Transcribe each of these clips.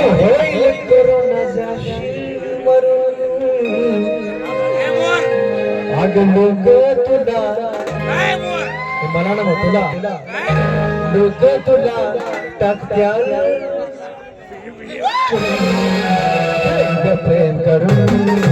होईल कोरोना जाशील मरून अग लोक तुला. ना तुला लोक तुला टाकत्या प्रेम करून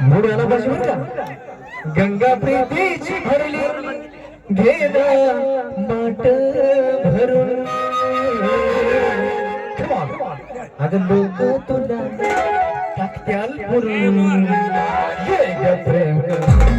मूड आला पाहिजे बरं का गंगा प्रीतीची भरली. गेला माट भरून. अगं लोक तुला टाकत्याल पुरून. प्रेम.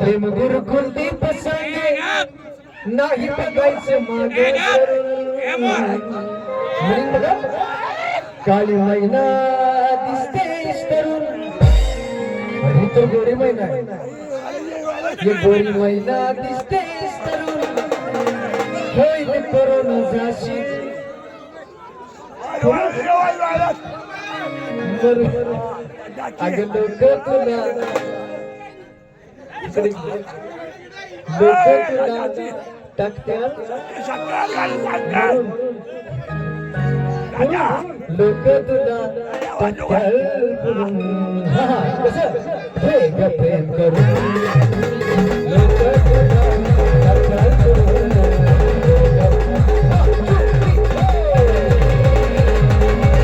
प्रेम गुरुकुल दीप संगे. नाही बघायचं मागे म्हणून बघा काळी मैना दिसतेस तरुण आणि तो गोरी मैना आहे. गोरी मैना दिसतेस तरुण होईल कोरोना बरोबर अगं लोक तुला लोक तुला टाकत्याल लोक हा, कसं? प्रेम करून